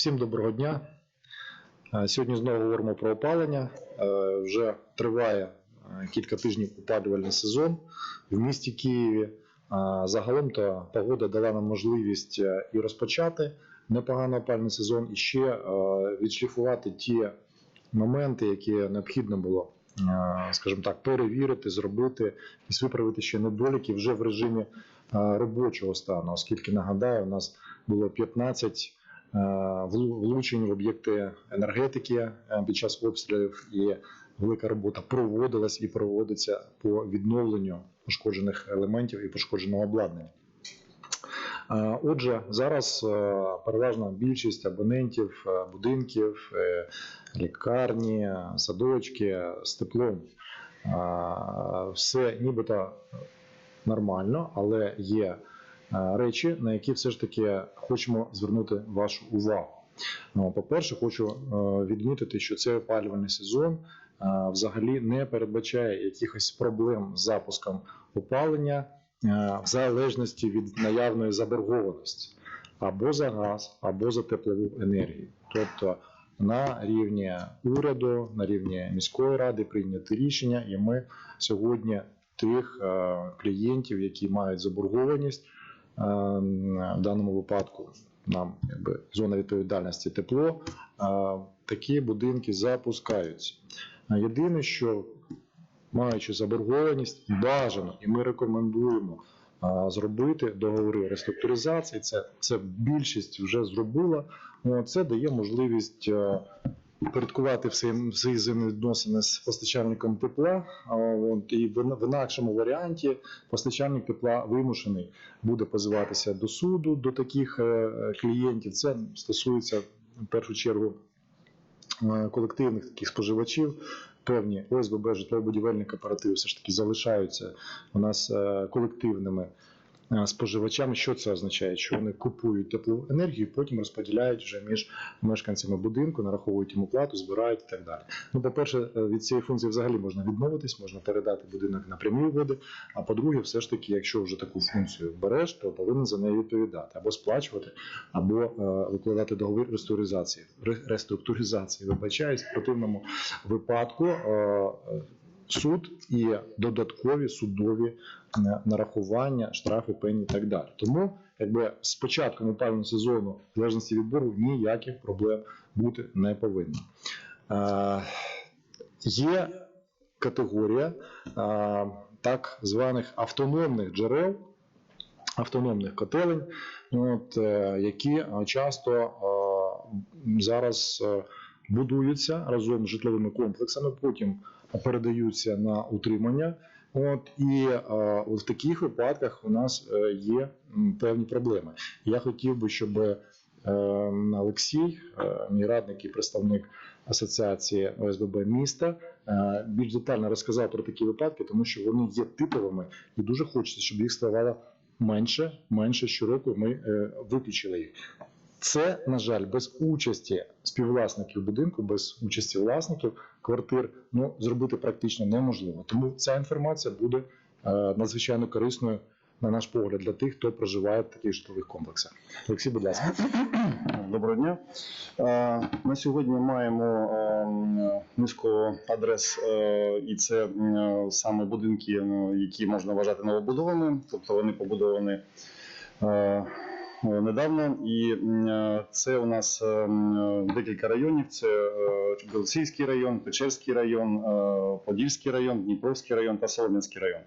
Всім доброго дня. Е, Сьогодні знову говоримо про опалення. Е, Вже триває е, кілька тижнів опалювальний сезон в місті Києві. Загалом то погода дала нам можливість і розпочати непогано опалювальний сезон, і ще відшліфувати ті моменти, які необхідно було, скажімо так, перевірити, зробити і виправити ще недоліки вже в режимі робочого стану, оскільки нагадаю, у нас було 15 е, влу- влучень в об'єкти енергетики е, під час обстрілів, і велика робота проводилась і проводиться по відновленню пошкоджених елементів і пошкодженого обладнання. Е, Отже, зараз е, переважна більшість абонентів е, будинків, е, лікарні, е, садочки з теплом. Е, Все нібито нормально, але є е, речі, на які все ж таки хочемо звернути вашу увагу. Ну, По-перше, хочу е, відмітити, що цей опалювальний сезон е, взагалі не передбачає якихось проблем з запуском опалення е, в залежності від наявної заборгованості або за газ, або за теплову енергію. Тобто на рівні уряду, на рівні міської ради прийняти рішення, і ми сьогодні тих е, клієнтів, які мають заборгованість, е, в даному випадку нам якби зона відповідальності тепло, е, такі будинки запускаються. Єдине, що маючи заборгованість, бажано, і ми рекомендуємо зробити договори реструктуризації. Це, це більшість вже зробила. Це дає можливість е, порядкувати всі, всі взаємовідносини з постачальником тепла. І в, інакшому варіанті постачальник тепла вимушений буде позиватися до суду до таких е, клієнтів. Це стосується в першу чергу е, колективних таких споживачів. Певні ОСББ, житлово-будівельні кооперативи все ж таки залишаються у нас е, колективними споживачами. Що це означає? Що вони купують теплу енергію, потім розподіляють вже між мешканцями будинку, нараховують йому плату, збирають і так далі. Ну, по-перше, е, від цієї функції взагалі можна відмовитись, можна передати будинок на прямі води. А по-друге, все ж таки, якщо вже таку функцію береш, то повинен за неї відповідати або сплачувати, або е, викладати договір реструктуризації. Реструктуризації, вибачаюсь, в противному випадку е, суд і додаткові судові е, нарахування, штрафи, пені і так далі. Тому, якби з початком опалювального сезону, залежності від боргу, ніяких проблем бути не повинно. Е, Є категорія е, так званих автономних джерел, автономних котелень, от, е, які е, часто зараз будуються разом з житловими комплексами, потім передаються на утримання. От і е, в таких випадках у нас е, є певні проблеми. Я хотів би, щоб е, Олексій, е, мій радник і представник асоціації ОСББ міста, більш детально розказав про такі випадки, тому що вони є типовими, і дуже хочеться, щоб їх ставало менше, менше щороку. Ми виключили їх. Це, на жаль, без участі співвласників будинку, без участі власників квартир, ну зробити практично неможливо. Тому ця інформація буде е, надзвичайно корисною, на наш погляд, для тих, хто проживає в таких житлових комплексах. Олексій, будь ласка. Доброго дня. Е, На сьогодні маємо е, низку адрес, е, і це саме будинки, які можна вважати новобудовами, тобто вони побудовані недавно. І е, це у нас е, декілька районів: це е, район, Печерський район, е, Подільський район, Дніпровський район та Солом'янський район.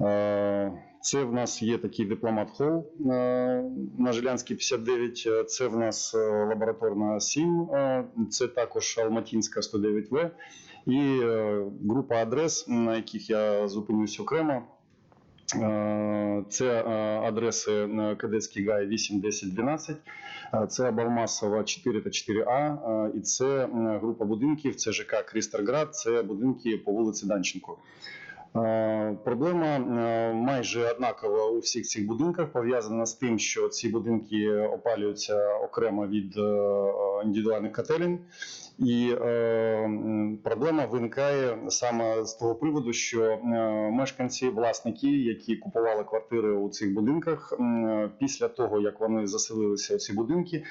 Е, Це в нас є такий дипломат хол е, на Жилянській 59. е, Це в нас е, лабораторна 7, е, це також Алматінська 109В. І е, група адрес, на яких я зупинюсь окремо. Це е, адреси Кадетський гай 8, 10, 12, е, це Балмасова 4 та 4А, е, і це група будинків, це ЖК Крістерград, це будинки по вулиці Данченко. Е, Проблема майже однакова у всіх цих будинках, пов'язана з тим, що ці будинки опалюються окремо від індивідуальних котелень. І проблема виникає саме з того приводу, що е, мешканці, власники, які купували квартири у цих будинках, після того як вони заселилися у ці будинки,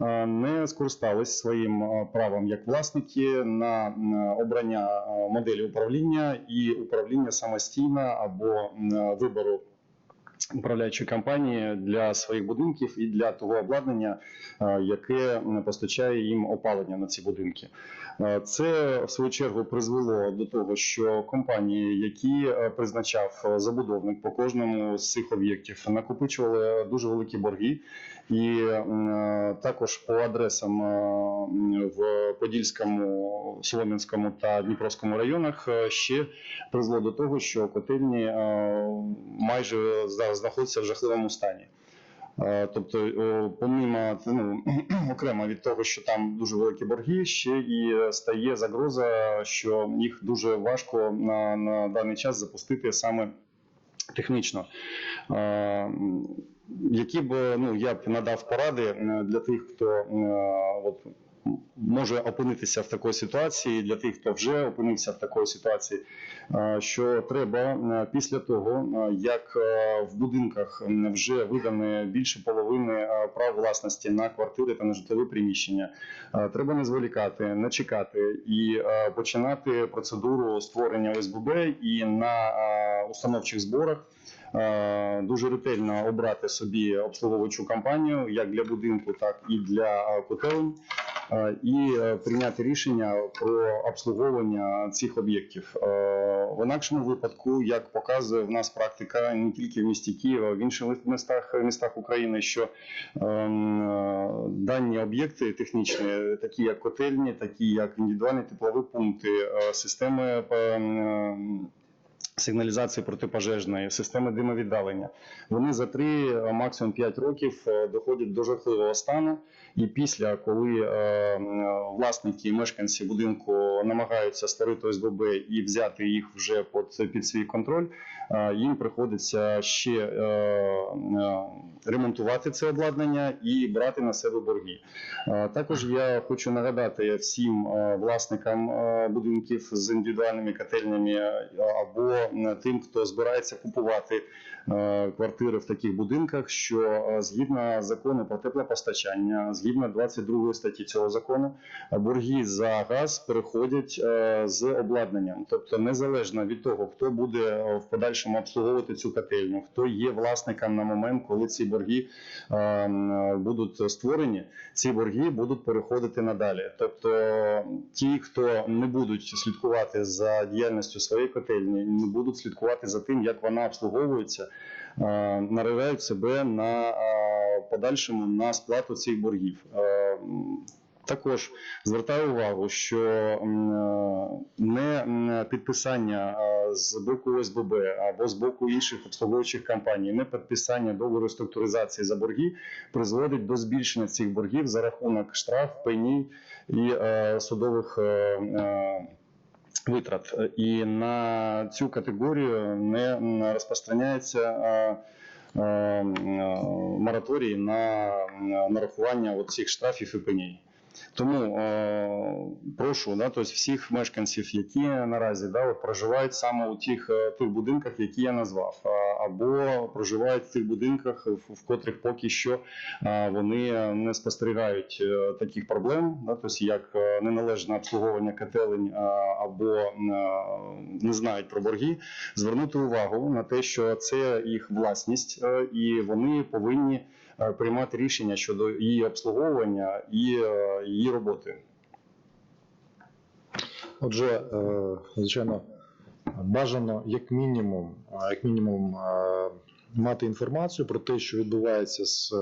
е, не скористались своїм е, правом як власники на обрання моделі управління і управління самостійно або вибору управляючої компанії для своїх будинків і для того обладнання, е, яке постачає їм опалення на ці будинки. Е, Це в свою чергу призвело до того, що компанії, які е, призначав забудовник по кожному з цих об'єктів, накопичували дуже великі борги. І е, також по адресам е, в Подільському, Солом'янському та Дніпровському районах е, ще призвело до того, що котельні майже знаходяться в жахливому стані. Тобто, помимо ну, окремо від того, що там дуже великі борги, ще і стає загроза, що їх дуже важко на, на даний час запустити саме технічно. Е, Які б ну я б надав поради е, для тих, хто е, от може опинитися в такій ситуації, для тих, хто вже опинився в такій ситуації, що треба після того, як в будинках вже видане більше половини прав власності на квартири та на житлові приміщення, треба не зволікати, не чекати і починати процедуру створення ОСББ і на установчих зборах. Дуже ретельно обрати собі обслуговуючу компанію як для будинку, так і для котелень, і е, прийняти рішення про обслуговування цих об'єктів. Е, В інакшому випадку, як показує в нас практика не тільки в місті Києва, в інших містах, містах України, що ем, е, дані об'єкти технічні, такі як котельні, такі як індивідуальні теплові пункти, е, системи. Сигналізації протипожежної, системи димовіддалення. Вони за 3, максимум 5 років е, доходять до жахливого стану. І після, коли е, власники і мешканці будинку намагаються створити ОСББ і взяти їх вже під, під свій контроль, е, їм приходиться ще е, е, ремонтувати це обладнання і брати на себе борги. Е, Також я хочу нагадати всім е, власникам е, будинків з індивідуальними котельнями е, або е, тим, хто збирається купувати е, квартири в таких будинках, що е, згідно закону про теплопостачання, згідно 22 статті цього закону, борги за газ переходять е, з обладнанням. Тобто, незалежно від того, хто буде в подальшому обслуговувати цю котельню, хто є власником на момент, коли ці борги будуть створені, ці борги будуть переходити надалі. Тобто, ті, хто не будуть слідкувати за діяльністю своєї котельні, будуть слідкувати за тим, як вона обслуговується, е, наривають себе на е, подальшому на сплату цих боргів. Е, Також звертаю увагу, що не підписання з боку ОСББ або з боку інших обслуговуючих компаній, не підписання договору структуризації за борги призводить до збільшення цих боргів за рахунок штраф, пені і судових. Витрат і на цю категорію не розпространяється мораторій на нарахування цих штрафів і пеній. Тому е, прошу да, тобто всіх мешканців, які наразі да, от проживають саме у тих, е, тих будинках, які я назвав, або проживають в тих будинках, в, котрих поки що вони не спостерігають е, таких проблем, да, тобто як е, неналежне обслуговування котелень або е, не знають про борги, звернути увагу на те, що це їх власність, і вони повинні приймати рішення щодо її обслуговування і її роботи. Отже, звичайно, бажано як мінімум, як мінімум е, мати інформацію про те, що відбувається з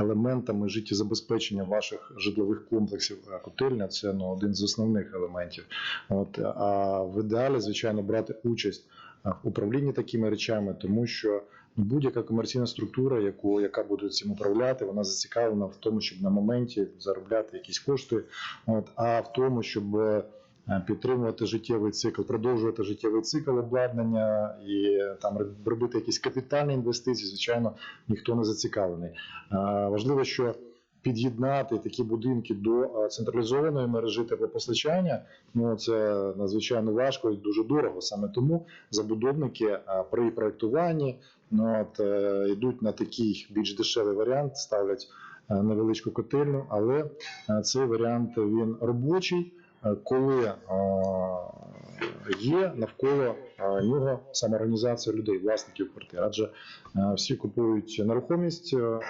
елементами життєзабезпечення ваших житлових комплексів. А Котельня це ну, один з основних елементів. От, а в ідеалі, звичайно, брати участь в управлінні такими речами, тому що будь-яка комерційна структура, яку, яка буде цим управляти, вона зацікавлена в тому, щоб на моменті заробляти якісь кошти, от, а в тому, щоб е, підтримувати життєвий цикл, продовжувати життєвий цикл обладнання і е, там робити якісь капітальні інвестиції, звичайно, ніхто не зацікавлений. Е, Важливо, що під'єднати такі будинки до е, централізованої мережі теплопостачання, ну це надзвичайно важко і дуже дорого. Саме тому забудовники е, при проєктуванні ну, от, е, йдуть на такий більш дешевий варіант, ставлять е, невеличку котельню, але е, цей варіант він робочий, е, коли е, є навколо е, нього самоорганізація людей, власників квартир. Адже е, всі купують нерухомість, е,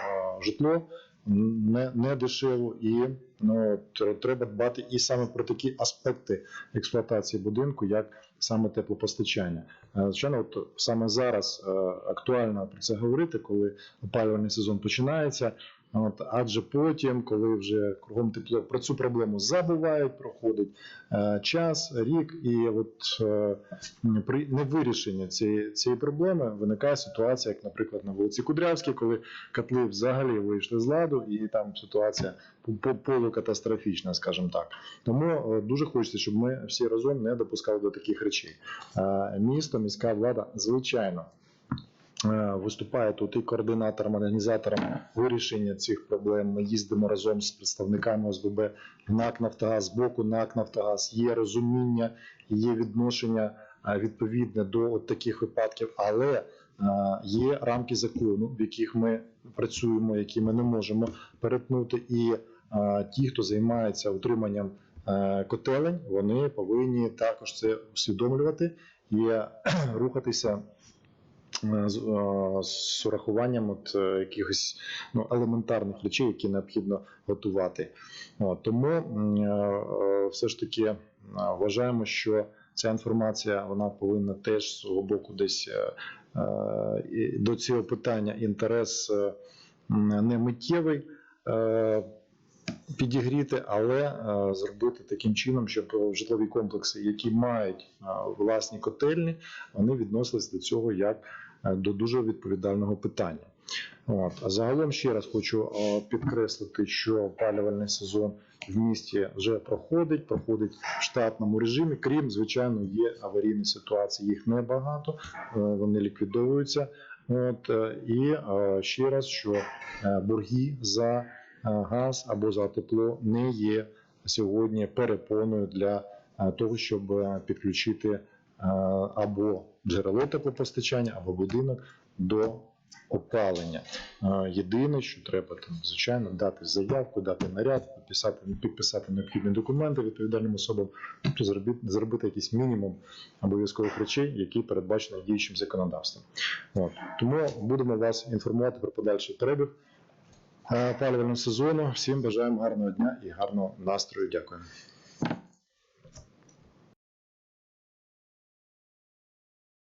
житло не, не дешево, і ну, треба дбати і саме про такі аспекти експлуатації будинку, як саме теплопостачання. Е, Звичайно, от саме зараз е, актуально про це говорити, коли опалювальний сезон починається. От, адже потім, коли вже кругом тепло, про цю проблему забувають, проходить е, час, рік, і от е, при невирішенні цієї, цієї проблеми виникає ситуація, як, наприклад, на вулиці Кудрявській, коли котли взагалі вийшли з ладу, і там ситуація по- по- полукатастрофічна, скажімо так. Тому е, дуже хочеться, щоб ми всі разом не допускали до таких речей. Е, Місто, міська влада, звичайно. е, Виступає тут і координатором, організатором вирішення цих проблем. Ми їздимо разом з представниками ОСББ НАК Нафтогаз, боку НАК Нафтогаз. Є розуміння, є відношення е, відповідне до от таких випадків, але є рамки закону, в яких ми працюємо, які ми не можемо перетнути. І ті, хто займається утриманням котелень, вони повинні також це усвідомлювати і е, рухатися. е, З, е, з урахуванням от, е, якихось ну, елементарних речей, які необхідно готувати. От, тому е, е, все ж таки е, вважаємо, що ця інформація вона повинна теж з свого боку десь е, е, до цього питання інтерес е, не миттєвий. Підігріти, але е, зробити таким чином, щоб житлові комплекси, які мають е, власні котельні, вони відносились до цього як е, до дуже відповідального питання. От. А загалом ще раз хочу підкреслити, що опалювальний сезон в місті вже проходить, проходить в штатному режимі. Крім, звичайно, є аварійні ситуації, їх небагато, вони ліквідовуються. От, і ще раз, що борги за газ або за тепло не є сьогодні перепоною для е, того, щоб е, підключити е, або джерело теплопостачання, або будинок до опалення. Е, Єдине, що треба там, звичайно, дати заявку, дати наряд, підписати, підписати необхідні документи відповідальним особам, тобто зробити, зробити якийсь мінімум обов'язкових речей, які передбачені діючим законодавством. От. Тому будемо вас інформувати про подальший перебіг е, опалювального сезону. Всім бажаємо гарного дня і гарного настрою. Дякую.